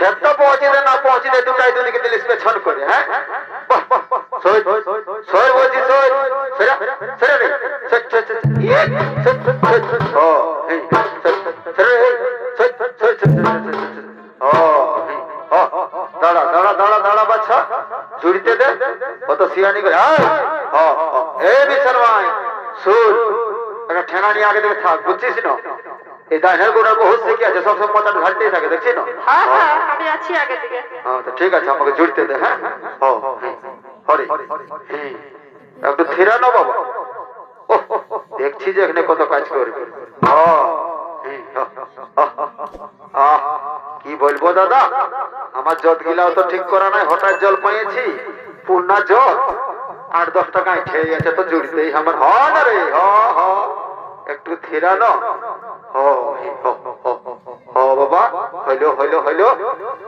খেত পৌঁছিতে না পৌঁছিতে দুটাই দুনিকে দিল ইসমে ছন করে হ্যাঁ সোহেল সোহেল বলছি সোহেল সেরা সেরা রে দাঁড়া দাঁড়া দাঁড়া দাঁড়া বাচ্চা জুড়িতে দে অত সিয়ানি করে এ বিচার ভাই সুর একটা ঠেনা নিয়ে আগে থেকে থাক বুঝছিস না এই শিখে আছে সবসময় মাথাটা ঘাটতেই থাকে দেখছি না? হ্যাঁ হ্যাঁ আমি আছি আগে থেকে হ্যাঁ তো ঠিক আছে আমাকে জুড়তে দে হ্যাঁ? ও হরি হুম। একটু বাবা। ও দেখছি যে এখানে কত কাজ করবে। কি বলব দাদা? আমার জল গিলাও তো ঠিক করা নাই হঠাৎ জল পেয়েছি পূর্ণা জল আট দশ টাকায় খেয়ে গেছে তো জুড়তেই আমার হ না রে হ হ একটু হ, হ, বাবা হইল হইল হইল।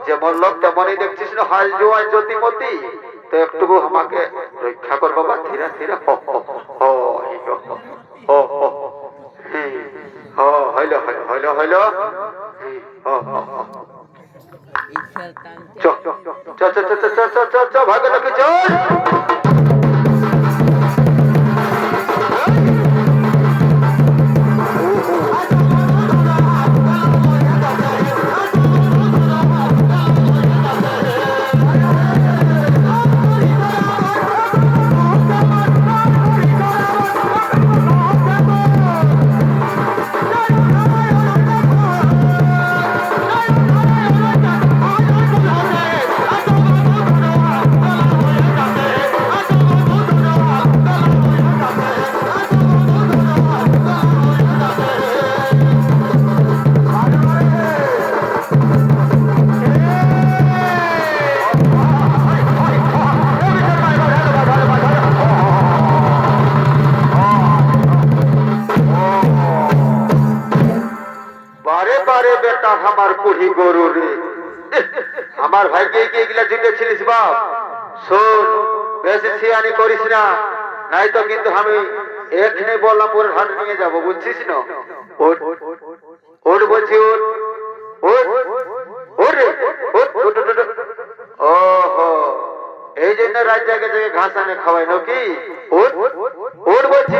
যেমন লোক তেমনই দেখছিস না হাল জোয়ান জ্যোতিমতি। তো একটু আমাকে রক্ষা কর বাবা ধীরে ধীরে। হ হইল হইল হইল হইল। চ চ চ চ চ চ চ চ চ। কুড়ি গরু রে। আমার ভাইকে কি এগুলা জুটেছিলিস বাপ? শোন, বেশি সিয়ানি করিস না নাই তো কিন্তু আমি এখানে বললাম ওর হাট নিয়ে যাব, বুঝছিস না? ওর বলছি ওর ওর ওর ওহো, এই জন্য রাত জায়গায় জায়গায় ঘাস আনে খাওয়াই নাকি? ওর ওর বলছি।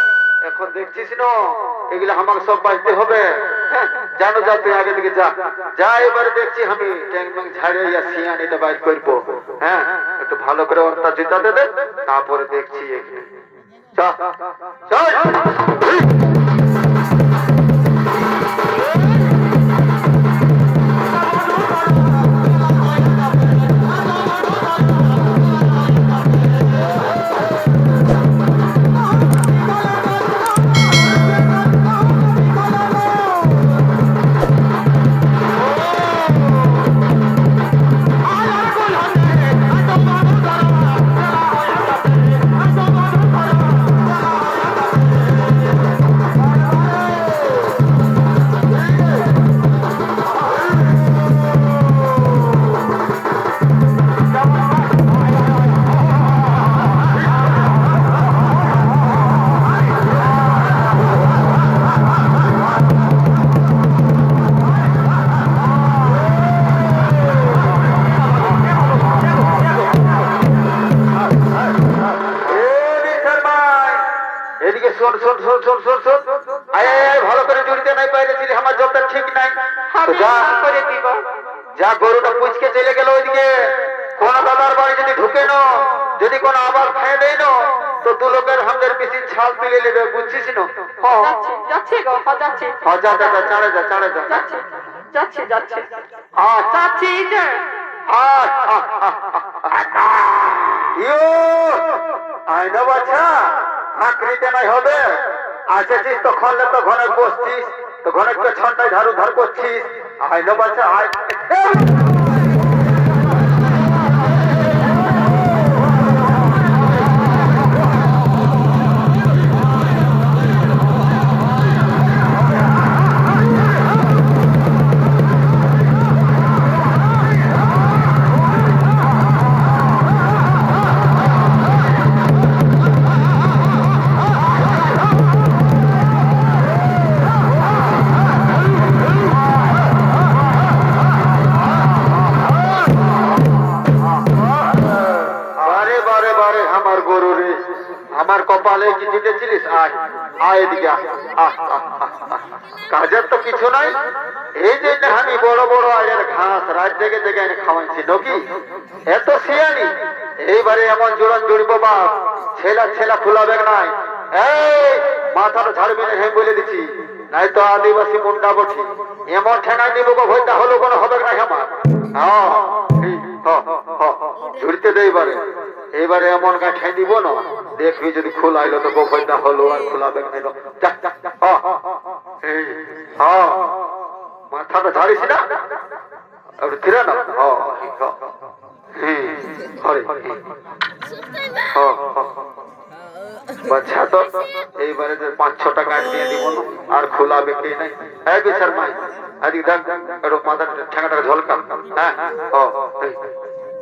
এখন দেখছিস না? এগুলো আমার সব বাঁচতে হবে। জানো যা, তুই আগে থেকে যা। যা এবার দেখছি আমি, ট্যাং ঝাড়ে ইয়া সিয়ানিটা বাইর করব। হ্যাঁ? একটু ভালো করে অর্থাৎ জিতা দেবে তারপরে দেখছি এখানে চল চল শোন শোন শোন আয় আয় ভালো করে জুড়িতে নাই বাইরে পাইরেছিলি আমার জবটা ঠিক নাই। যা। করে দিব। যা গরুটা পুচকে চলে গেল ওইদিকে। কোন দাদার বাড়ি যদি ঢুকে নো যদি কোন আবার খেয়ে দেয় নো তো দু লোকের হামদের মেশিন ছাল তুলে নেবে বুঝছিস না? যাচ্ছি যাচ্ছি গো হ্যাঁ, যা যা যা চাড়ে যা চাড়ে যা। যাচ্ছি যাচ্ছি যাচ্ছি। আয় যাচ্ছি যে। আয়, আয়, আয়। ইয়ো আয়না বাছা আঁকড়িতে নাই হবে। আসেছিস তখন তো ঘরে বসছিস, তো ঘরে ছটায় ধারু ধার করছিস। আয় নো বাচ্চা আয়। কাজের তো কিছু নাই। এই যে আমি বড় বড় আয়ের ঘাস রাত এনে খাওয়াইছি নকি এত শিয়ানি এইবারে এমন জোড়ন জুড়ব বাপ, ছেলা ছেলা ফুলাবে নাই। মাথাটা ঝাড়বি না হ্যাঁ বলে দিছি। নাই তো আদিবাসী মুন্ডা বঠি এমন ঠেঙাই দিব ভয়টা হলো কোনো হবে না হ্যাঁ ঝুড়তে দে এবারে এমন গাঠাই দিব না। দেখবি যদি খোলা হলো তো গোপনটা হলো আর খোলাবে মাথাটা ধরিস না। আর না এইবারে পাঁচ ছটা গাছ দিয়ে দিব আর খোলা বেঁকে নাই? এই বিচার মাই, আজকে দেখ মাথাটা ঠেঙাটা ঝলকাম হ্যাঁ